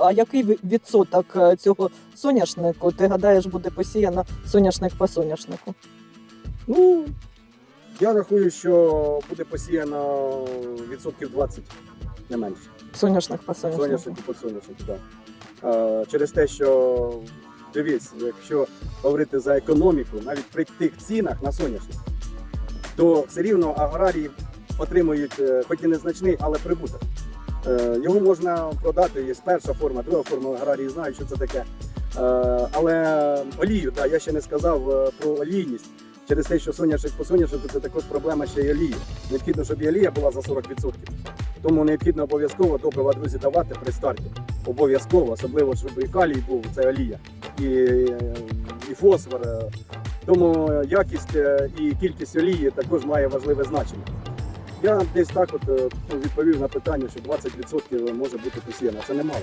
а який відсоток е, цього соняшнику, ти гадаєш, буде посіяно соняшник по соняшнику? Ну, я рахую, що буде посіяно відсотків 20, не менше. Соняшник по соняшнику. Соняшнику по соняшнику, так. Е, через те, що дивись, якщо говорити за економіку, навіть при тих цінах на соняшник, то все рівно аграрії отримують, е, хоч і незначний, але прибуток. Е, Його можна продати, є перша форма, друга форма, аграрії знають, що це таке. Е, Але олію, да, я ще не сказав е, про олійність. Через те, що соняшник по соняшнику це також проблема ще й олії. Необхідно, щоб і олія була за 40%. Тому необхідно обов'язково добрива друзі давати при старті. Обов'язково, особливо, щоб і калій був, це олія, і, і фосфор. Тому якість і кількість олії також має важливе значення. Я десь так от е, відповів на питання, що 20% може бути посіяно. Це немало.